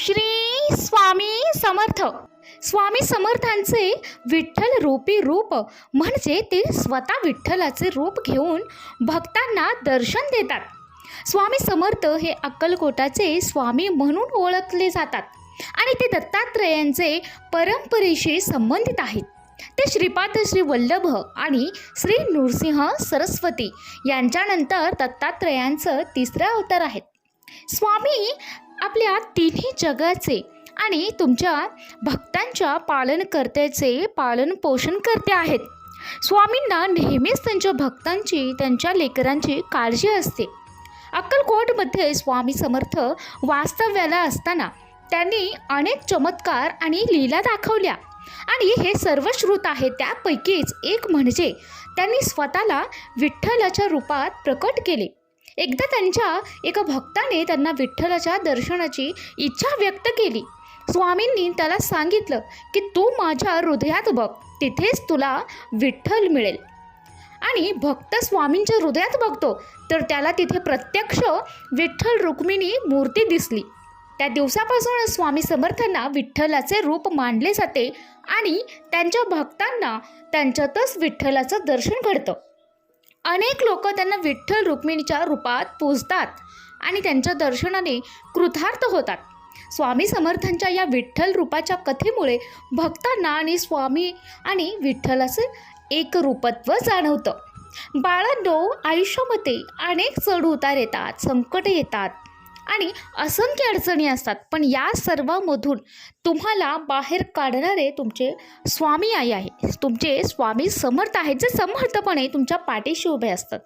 श्री स्वामी समर्थ. स्वामी समर्थांचे विठ्ठल रूपी रूप म्हणजे ते स्वतः विठ्ठलाचे रूप घेऊन भक्तांना दर्शन देतात. स्वामी समर्थ हे अक्कलकोटाचे स्वामी म्हणून ओळखले जातात आणि ते दत्तात्रयांचे परंपरेशी संबंधित आहेत. ते श्रीपाद श्री वल्लभ आणि श्री नृसिंह सरस्वती यांच्यानंतर दत्तात्रयांचं तिसरं अवतार आहेत. स्वामी आपल्या तिन्ही जगाचे आणि तुमच्या भक्तांच्या पालनकर्त्याचे पालन पोषण करते आहेत. स्वामींना नेहमीच त्यांच्या भक्तांची त्यांच्या लेकरांची काळजी असते. अक्कलकोटमध्ये स्वामी समर्थ वास्तव्याला असताना त्यांनी अनेक चमत्कार आणि लीला दाखवल्या. आणि हे सर्व श्रुत आहे त्यापैकीच एक म्हणजे त्यांनी स्वतःला विठ्ठलाच्या रूपात प्रकट केले. एकदा त्यांच्या एका भक्ताने त्यांना विठ्ठलाच्या दर्शनाची इच्छा व्यक्त केली. स्वामींनी त्याला सांगितलं की तू माझ्या हृदयात बघ तिथेच तुला विठ्ठल मिळेल. आणि भक्त स्वामींच्या हृदयात बघतो तर त्याला तिथे प्रत्यक्ष विठ्ठल रुक्मिणी मूर्ती दिसली. त्या दिवसापासून स्वामी समर्थांना विठ्ठलाचे रूप मानले जाते आणि त्यांच्या भक्तांना त्यांच्यातच विठ्ठलाचं दर्शन घडतं. अनेक लोक त्यांना विठ्ठल रुक्मिणीच्या रूपात पूजतात आणि त्यांच्या दर्शनाने कृतार्थ होतात. स्वामी समर्थांच्या या विठ्ठल रूपाच्या कथेमुळे भक्तांना आणि स्वामी आणि विठ्ठलाचे एक रूपत्व जाणवतं. बाळांनो आयुष्यामध्ये अनेक चढ उतार येतात संकट येतात. आणि असंख्य अडचणी असतात. पण या सर्वामधून तुम्हाला बाहेर काढणारे तुमचे स्वामी आई आहे. तुमचे स्वामी समर्थ आहेत जे समर्थपणे तुमच्या पाठीशी उभे असतात.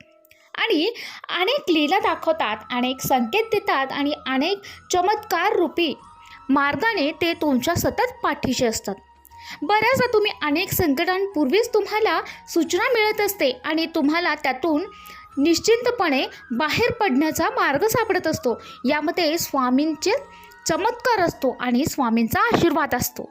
आणि अनेक लीला दाखवतात अनेक संकेत देतात आणि अनेक चमत्कार रूपी मार्गाने ते तुमच्या सतत पाठीशी असतात. बऱ्याचदा तुम्ही अनेक संकटांपूर्वीच तुम्हाला सूचना मिळत असते आणि तुम्हाला त्यातून निश्चिंतपणे बाहेर पडण्याचा मार्ग सापडत असतो. यामध्ये स्वामींचे चमत्कार असतो आणि स्वामींचा आशीर्वाद असतो.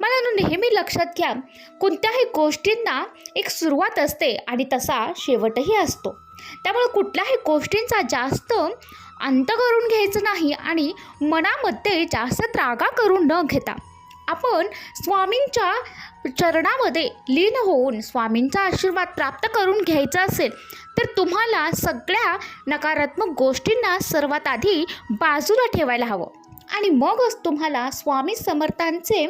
मला नेहमी लक्षात घ्या कोणत्याही गोष्टींना एक सुरुवात असते आणि तसा शेवटही असतो. त्यामुळे कुठल्याही गोष्टींचा जास्त अंत करून घ्यायचं नाही आणि मनामध्ये जास्त त्रागा करून न घेता. आपण स्वामींच्या चरणामध्ये लीन होऊन स्वामींचा आशीर्वाद प्राप्त करून घ्यायचा असेल तर तुम्हाला सगळ्या नकारात्मक गोष्टींना सर्वात आधी बाजूला ठेवायला हवं. आणि मगच तुम्हाला स्वामी समर्थांचे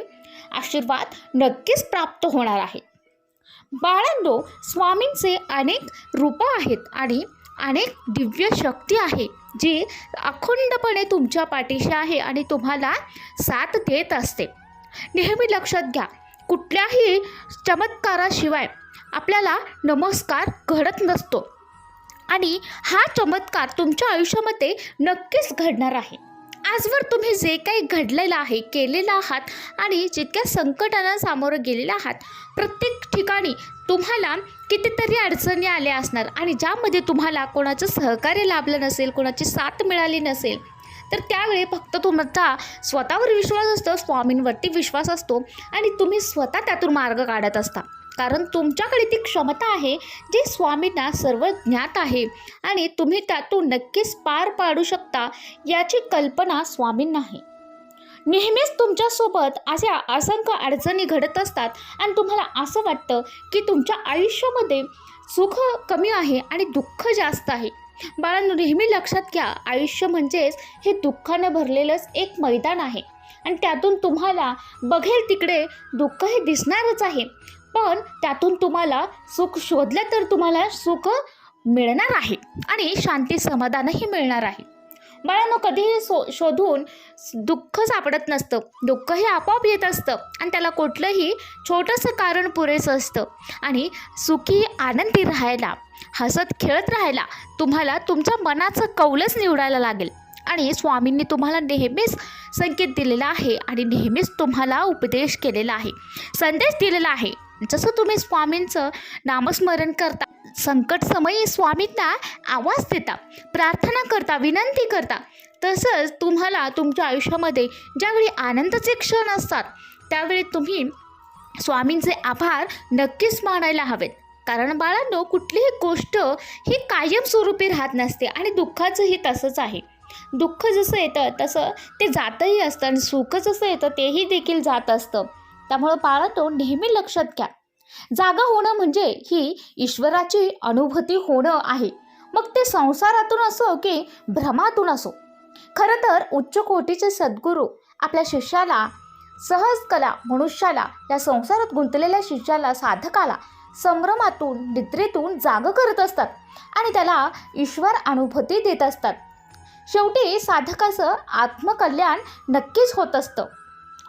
आशीर्वाद नक्कीच प्राप्त होणार आहे. बाळांनो स्वामींचे अनेक रूपं आहेत आणि अनेक दिव्य शक्ती आहे जी अखंडपणे तुमच्या पाठीशी आहे आणि तुम्हाला साथ देत असते. नेहमी लक्षात घ्या कुठल्याही चमत्काराशिवाय आपल्याला नमस्कार घडत नसतो. आणि हा चमत्कार तुमच्या आयुष्यामध्ये नक्कीच घडणार आहे. आजवर तुम्ही जे काही घडलेलं आहे केलेलं आहात आणि जितक्या संकटांना सामोरं गेलेलं आहात प्रत्येक ठिकाणी तुम्हाला कितीतरी अडचणी आल्या असणार. आणि ज्यामध्ये तुम्हाला कोणाचं सहकार्य लाभलं नसेल कोणाची साथ मिळाली नसेल तर त्यावेळी फक्त तुमचा स्वतःवर विश्वास असतो स्वामींवरती विश्वास असतो आणि तुम्ही स्वतः त्यातून मार्ग काढत असता. कारण तुमच्याकडे ती क्षमता आहे जी स्वामींना सर्व ज्ञात आहे आणि तुम्ही त्यातून नक्कीच पार पाडू शकता याची कल्पना स्वामींना आहे. नेहमीच तुमच्यासोबत अशा असंख्य अडचणी घडत असतात आणि तुम्हाला असं वाटतं की तुमच्या आयुष्यामध्ये सुख कमी आहे आणि दुःख जास्त आहे. बाळांनो नेहमी लक्षात घ्या आयुष्य म्हणजेच हे दुःखानं भरलेलंच एक मैदान आहे. आणि त्यातून तुम्हाला बघेल तिकडे दुःख हे दिसणारच आहे. पण त्यातून तुम्हाला सुख शोधलं तर तुम्हाला सुख मिळणार आहे. आणि शांती समाधानही मिळणार आहे. बाळांनो कधीही सो शोधून दुःख सापडत नसतं. दुःख हे आपोआप येत असतं आणि त्याला कुठलंही छोटंसं कारण पुरेसं असतं. आणि सुखी आनंदी राहायला हसत खेळत राहायला तुम्हाला तुमच्या मनाचं कौलच निवडायला लागेल. आणि स्वामींनी तुम्हाला नेहमीच संकेत दिलेला आहे आणि नेहमीच तुम्हाला उपदेश केलेला आहे. संदेश दिलेला आहे. जसं तुम्ही स्वामींचं नामस्मरण करता संकट समयी स्वामींना आवाज देता प्रार्थना करता विनंती करता. तसंच तुम्हाला तुमच्या आयुष्यामध्ये ज्यावेळी आनंदाचे क्षण असतात त्यावेळी तुम्ही स्वामींचे आभार नक्कीच मानायला हवेत. कारण बाळांनो कुठलीही गोष्ट ही कायमस्वरूपी राहत नसते आणि दुःखाचंही तसंच आहे. दुःख जसं येतं तसं ते जातही असतं आणि सुख जसं येतं तेही देखील जात असतं. त्यामुळं बाळांनो नेहमी लक्षात घ्या. जागा होणं म्हणजे ही ईश्वराची अनुभूती होणं आहे. मग ते संसारातून असो की भ्रमातून असो. खरं तर उच्च कोटीचे सद्गुरू आपल्या शिष्याला सहज कला मनुष्याला या संसारात गुंतलेल्या शिष्याला साधकाला संभ्रमातून निद्रेतून जाग करत असतात आणि त्याला ईश्वर अनुभूती देत असतात. शेवटी साधकाचं आत्मकल्याण नक्कीच होत असतं.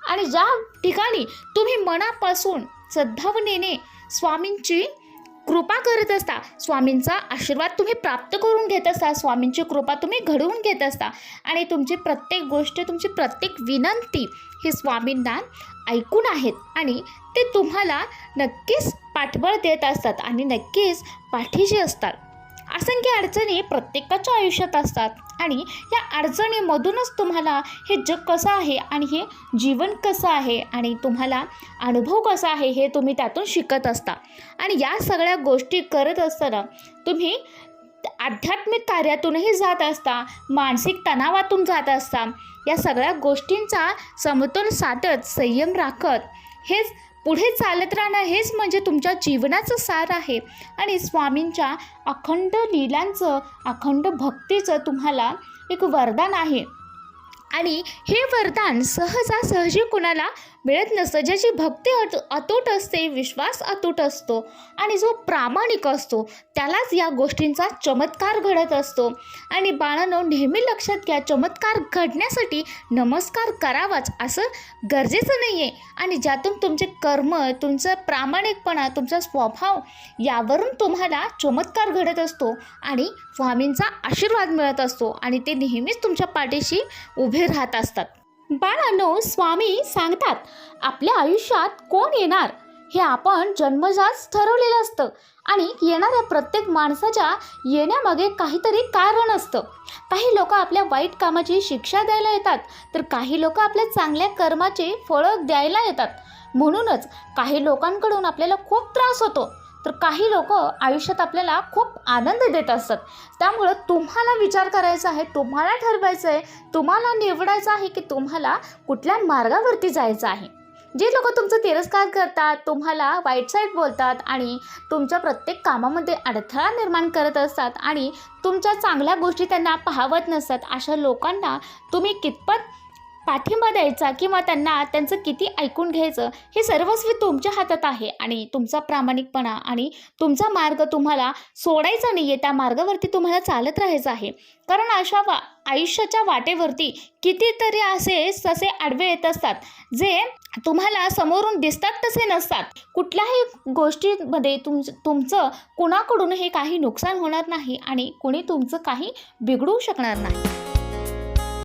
आणि ज्या ठिकाणी तुम्ही मनापासून सद्भावनेने स्वामींची कृपा करत असता स्वामींचा आशीर्वाद तुम्ही प्राप्त करून घेत असता स्वामींची कृपा तुम्ही घडवून घेत असता आणि तुमची प्रत्येक गोष्ट तुमची प्रत्येक विनंती ही स्वामींना ऐकून आहेत आणि ते तुम्हाला नक्कीच पाठबळ देत असतात आणि नक्कीच पाठीशी असतात. असंख्य अडचणी प्रत्येकाच्या आयुष्यात असतात. आणि या अडचणीमधूनच तुम्हाला हे जग कसं आहे आणि हे जीवन कसं आहे आणि तुम्हाला अनुभव कसा आहे हे तुम्ही त्यातून शिकत असता. आणि या सगळ्या गोष्टी करत असताना तुम्ही आध्यात्मिक कार्यातूनही जात असता मानसिक तणावातून जात असता. या सगळ्या गोष्टींचा समतोल साधत संयम राखत हेच पुढे चालत राहणं हेच म्हणजे तुमच्या जीवनाचं सार आहे. आणि स्वामींच्या अखंड लीलांचं अखंड भक्तीचं तुम्हाला एक वरदान आहे. आणि हे वरदान सहजासहजी कुणाला मिळत नसतं. ज्याची भक्ती अट अतूट असते विश्वास अतूट असतो आणि जो प्रामाणिक असतो त्यालाच या गोष्टींचा चमत्कार घडत असतो. आणि बाळांनो नेहमी लक्षात घ्या चमत्कार घडण्यासाठी नमस्कार करावाच असं गरजेचं नाही आहे आणि ज्यातून तुमचे कर्म तुमचं प्रामाणिकपणा तुमचा स्वभाव यावरून तुम्हाला चमत्कार घडत असतो आणि स्वामींचा आशीर्वाद मिळत असतो आणि ते नेहमीच तुमच्या पाठीशी उभे राहत असतात. बाळानो स्वामी सांगतात आपल्या आयुष्यात कोण येणार हे आपण जन्मजात ठरवलेलं असतं आणि येणाऱ्या प्रत्येक माणसाच्या येण्यामागे काहीतरी कारण असतं. काही लोक आपल्या वाईट कामाची शिक्षा द्यायला येतात तर काही लोक आपल्या चांगल्या कर्माचे फळं द्यायला येतात. म्हणूनच काही लोकांकडून आपल्याला खूप त्रास होतो. तर काही लोक आयुष्यात आपल्याला खूप आनंद देत असतात. त्यामुळं तुम्हाला विचार करायचा आहे तुम्हाला ठरवायचं आहे तुम्हाला निवडायचं आहे की तुम्हाला कुठल्या मार्गावरती जायचं आहे. जे लोक तुमचं तिरस्कार करतात तुम्हाला वाईट साईड बोलतात आणि तुमच्या प्रत्येक कामामध्ये अडथळा निर्माण करत असतात आणि तुमच्या चांगल्या गोष्टी त्यांना पाहवत नसतात अशा लोकांना तुम्ही कितपत पाठिंबा द्यायचा किंवा त्यांना त्यांचं किती ऐकून घ्यायचं हे सर्वस्वी तुमच्या हातात आहे आणि तुमचा प्रामाणिकपणा आणि तुमचा मार्ग तुम्हाला सोडायचा नाही आहे त्या मार्गावरती तुम्हाला चालत राहायचं आहे. कारण अशा वा आयुष्याच्या वाटेवरती कितीतरी असे ससे आडवे येत असतात जे तुम्हाला समोरून दिसतात तसे नसतात. कुठल्याही गोष्टीमध्ये तुम तुमचं कुणाकडूनही काही नुकसान होणार नाही आणि कुणी तुमचं काही बिघडू शकणार नाही.